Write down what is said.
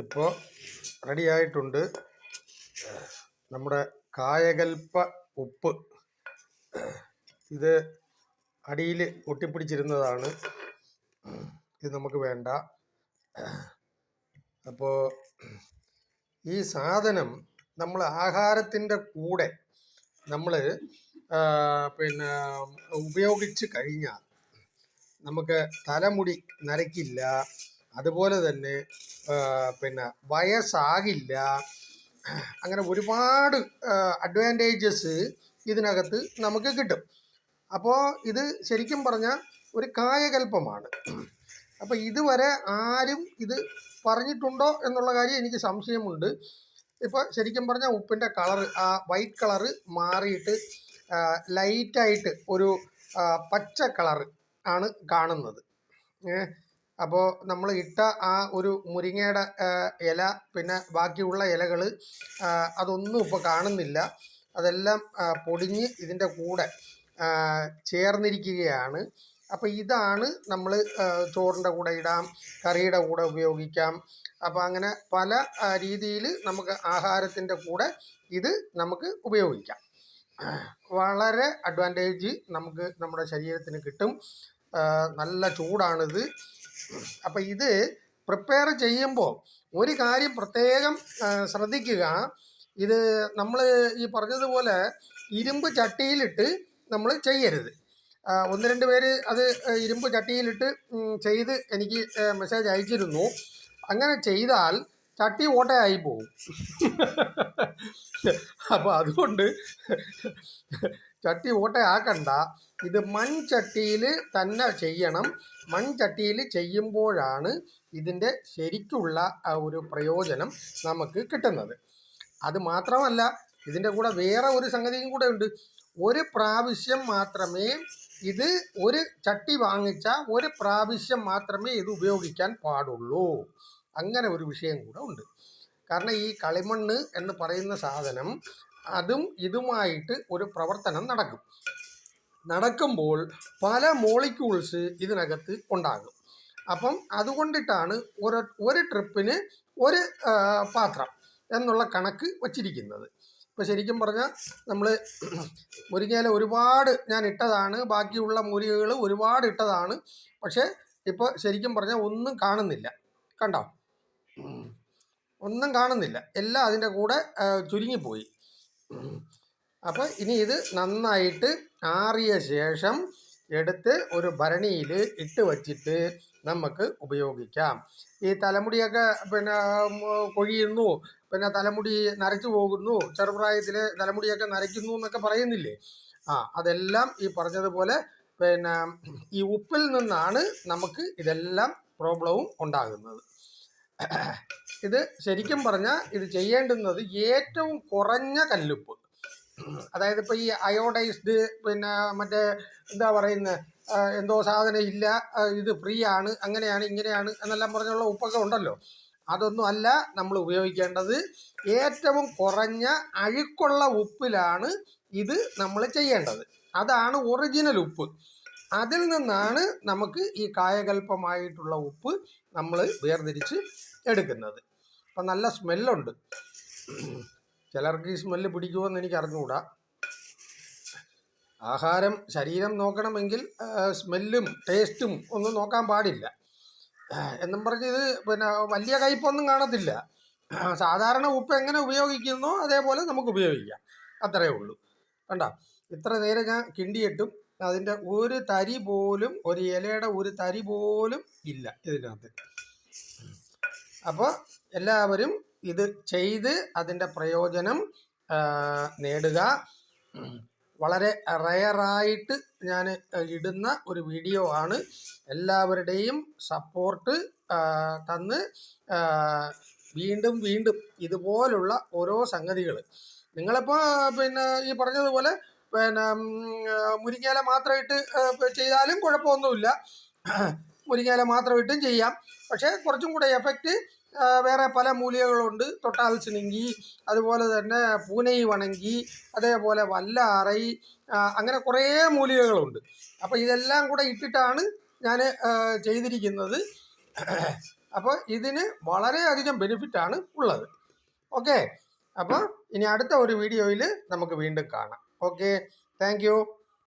ഇപ്പോൾ റെഡി ആയിട്ടുണ്ട്. നമ്മുടെ കായകൽപ്പ ഉപ്പ്. ഇത് അടിയിൽ ഒട്ടിപ്പിടിച്ചിരുന്നതാണ് ഇത് നമുക്ക് വേണ്ട. അപ്പോൾ ഈ സാധനം നമ്മൾ ആഹാരത്തിന്റെ കൂടെ നമ്മൾ പിന്നെ ഉപയോഗിച്ച് കഴിഞ്ഞാൽ നമുക്ക് തലമുടി നരയ്ക്കില്ല അതുപോലെ തന്നെ പിന്നെ വയസ്സാകില്ല. അങ്ങനെ ഒരുപാട് അഡ്വാന്റേജസ് ഇതിനകത്ത് നമുക്ക് കിട്ടും. അപ്പോൾ ഇത് ശരിക്കും പറഞ്ഞാൽ ഒരു കായകൽപ്പമാണ്. അപ്പോൾ ഇതുവരെ ആരും ഇത് പറഞ്ഞിട്ടുണ്ടോ എന്നുള്ള കാര്യം എനിക്ക് സംശയമുണ്ട്. ഇപ്പോൾ ശരിക്കും പറഞ്ഞാൽ ഉപ്പിന്റെ കളറ് ആ വൈറ്റ് കളറ് മാറിയിട്ട് ലൈറ്റായിട്ട് ഒരു പച്ച കളറ് ആണ് കാണുന്നത്. അപ്പോൾ നമ്മൾ ഇട്ട ആ ഒരു മുരിങ്ങയുടെ ഇല പിന്നെ ബാക്കിയുള്ള ഇലകൾ അതൊന്നും ഇപ്പോൾ കാണുന്നില്ല. അതെല്ലാം പൊടിഞ്ഞ് ഇതിന്റെ കൂടെ ചേർന്നിരിക്കുകയാണ്. അപ്പോൾ ഇതാണ് നമ്മൾ ചോറിന്റെ കൂടെ ഇടാം കറിയുടെ കൂടെ ഉപയോഗിക്കാം. അപ്പോൾ അങ്ങനെ പല രീതിയിൽ നമുക്ക് ആഹാരത്തിന്റെ കൂടെ ഇത് നമുക്ക് ഉപയോഗിക്കാം. വളരെ അഡ്വാന്റേജ് നമുക്ക് നമ്മുടെ ശരീരത്തിന് കിട്ടും. നല്ല ചൂടാണിത്. അപ്പം ഇത് പ്രിപ്പയർ ചെയ്യുമ്പോൾ ഒരു കാര്യം പ്രത്യേകം ശ്രദ്ധിക്കുക. ഇത് നമ്മൾ ഈ പറഞ്ഞതുപോലെ ഇരുമ്പ് ചട്ടിയിലിട്ട് നമ്മൾ ചെയ്യരുത്. ഒന്ന് രണ്ട് പേര് അത് ഇരുമ്പ് ചട്ടിയിലിട്ട് ചെയ്ത് എനിക്ക് മെസ്സേജ് അയച്ചിരുന്നു. അങ്ങനെ ചെയ്താൽ ചട്ടി ഓട്ടയായി പോകും അപ്പോൾ അതുകൊണ്ട് ചട്ടി ഓട്ടയാക്കണ്ട. ഇത് മൺചട്ടിയിൽ തന്നെ ചെയ്യണം. മൺചട്ടിയിൽ ചെയ്യുമ്പോഴാണ് ഇതിന്റെ ശരിക്കുള്ള ആ ഒരു പ്രയോജനം നമുക്ക് കിട്ടുന്നത്. അത് മാത്രമല്ല ഇതിന്റെ കൂടെ വേറെ ഒരു സംഗതിയും കൂടെ ഉണ്ട്. ഒരു പ്രാവശ്യം മാത്രമേ ഇത് ഒരു ചട്ടി വാങ്ങിച്ച ഒരു പ്രാവശ്യം മാത്രമേ ഇത് ഉപയോഗിക്കാൻ പാടുള്ളൂ. അങ്ങനെ ഒരു വിഷയം കൂടെ ഉണ്ട്. കാരണം ഈ കളിമണ്ണ് എന്ന് പറയുന്ന സാധനം അതും ഇതുമായിട്ട് ഒരു പ്രവർത്തനം നടക്കും. നടക്കുമ്പോൾ പല മോളിക്യൂൾസ് ഇതിനകത്ത് ഉണ്ടാകും. അപ്പം അതുകൊണ്ടിട്ടാണ് ഒരു ഒരു ട്രിപ്പിന് ഒരു പാത്രം എന്നുള്ള കണക്ക് വച്ചിരിക്കുന്നത്. ഇപ്പോൾ ശരിക്കും പറഞ്ഞാൽ നമ്മൾ മുരിങ്ങയില ഒരുപാട് ഞാൻ ഇട്ടതാണ് ബാക്കിയുള്ള മുരികകൾ ഒരുപാട് ഇട്ടതാണ്. പക്ഷേ ഇപ്പോൾ ശരിക്കും പറഞ്ഞാൽ ഒന്നും കാണുന്നില്ല. കണ്ടോ? ഒന്നും കാണുന്നില്ല. എല്ലാം അതിന്റെ കൂടെ ചുരുങ്ങിപ്പോയി. അപ്പോൾ ഇനി ഇത് നന്നായിട്ട് ആറിയ ശേഷം എടുത്ത് ഒരു ഭരണിയിൽ ഇട്ട് വച്ചിട്ട് നമുക്ക് ഉപയോഗിക്കാം. ഈ തലമുടിയൊക്കെ പിന്നെ കൊഴിയുന്നു പിന്നെ തലമുടി നരച്ചു പോകുന്നു ചെറുപ്രായത്തിൽ തലമുടിയൊക്കെ നരയ്ക്കുന്നു എന്നൊക്കെ പറയുന്നില്ലേ? ആ അതെല്ലാം ഈ പറഞ്ഞതുപോലെ പിന്നെ ഈ ഉപ്പിൽ നിന്നാണ് നമുക്ക് ഇതെല്ലാം പ്രോബ്ലവും ഉണ്ടാകുന്നത്. ഇത് ശരിക്കും പറഞ്ഞാൽ ഇത് ചെയ്യേണ്ടുന്നത് ഏറ്റവും കുറഞ്ഞ കല്ലുപ്പ്. അതായത് ഇപ്പൊ ഈ അയോഡൈസ്ഡ് പിന്നെ മറ്റേ എന്താ പറയുന്നത് എന്തോ സാധനം ഇല്ല ഇത് ഫ്രീ ആണ് അങ്ങനെയാണ് ഇങ്ങനെയാണ് എന്നെല്ലാം പറഞ്ഞുള്ള ഉപ്പൊക്കെ ഉണ്ടല്ലോ. അതൊന്നും അല്ല നമ്മൾ ഉപയോഗിക്കേണ്ടത് ഏറ്റവും കുറഞ്ഞ അഴുക്കുള്ള ഉപ്പിലാണ് ഇത് നമ്മൾ ചെയ്യേണ്ടത്. അതാണ് ഒറിജിനൽ ഉപ്പ്. അതിൽ നിന്നാണ് നമുക്ക് ഈ കായകൽപ്പമായിട്ടുള്ള ഉപ്പ് നമ്മൾ വേർതിരിച്ച് എടുക്കുന്നത്. അപ്പം നല്ല സ്മെല്ലുണ്ട് ചിലർക്ക് ഈ സ്മെല്ല് പിടിക്കുമെന്ന് എനിക്ക് അറിഞ്ഞുകൂടാ ആഹാരം ശരീരം നോക്കണമെങ്കിൽ സ്മെല്ലും ടേസ്റ്റും ഒന്നും നോക്കാൻ പാടില്ല. എന്നും പറഞ്ഞ് ഇത് പിന്നെ വലിയ കയ്പൊന്നും കാണത്തില്ല. സാധാരണ ഉപ്പ് എങ്ങനെ ഉപയോഗിക്കുന്നോ അതേപോലെ നമുക്ക് ഉപയോഗിക്കാം. അത്രയേ ഉള്ളൂ. കണ്ട? ഇത്ര നേരം ഞാൻ കിണ്ടിയിട്ടും അതിന്റെ ഒരു തരി പോലും ഒരു ഇലയുടെ ഒരു തരി പോലും ഇല്ല ഇതിനകത്ത്. അപ്പോൾ എല്ലാവരും ഇത് ചെയ്ത് അതിന്റെ പ്രയോജനം നേടുക. വളരെ റയറായിട്ട് ഞാൻ ഇടുന്ന ഒരു വീഡിയോ ആണ്. എല്ലാവരുടെയും സപ്പോർട്ട് തന്ന് വീണ്ടും വീണ്ടും ഇതുപോലുള്ള ഓരോ സംഗതികൾ. നിങ്ങളിപ്പോൾ പിന്നെ ഈ പറഞ്ഞതുപോലെ പിന്നെ മുരിങ്ങേല മാത്രമായിട്ട് ചെയ്താലും കുഴപ്പമൊന്നുമില്ല. മുരിങ്ങയില മാത്രമായിട്ടും ചെയ്യാം. പക്ഷേ കുറച്ചും കൂടെ എഫക്റ്റ് വേറെ പല മൂലികകളുണ്ട്. തൊട്ടാൽസിനെങ്കി അതുപോലെ തന്നെ പൂനൈ വണങ്കി അതേപോലെ വല്ലാറൈ അങ്ങനെ കുറേ മൂലികകളുണ്ട്. അപ്പോൾ ഇതെല്ലാം കൂടെ ഇട്ടിട്ടാണ് ഞാൻ ചെയ്തിരിക്കുന്നത്. അപ്പോൾ ഇതിന് വളരെയധികം ബെനിഫിറ്റാണ് ഉള്ളത്. ഓക്കെ അപ്പോൾ ഇനി അടുത്ത ഒരു വീഡിയോയിൽ നമുക്ക് വീണ്ടും കാണാം. Okay thank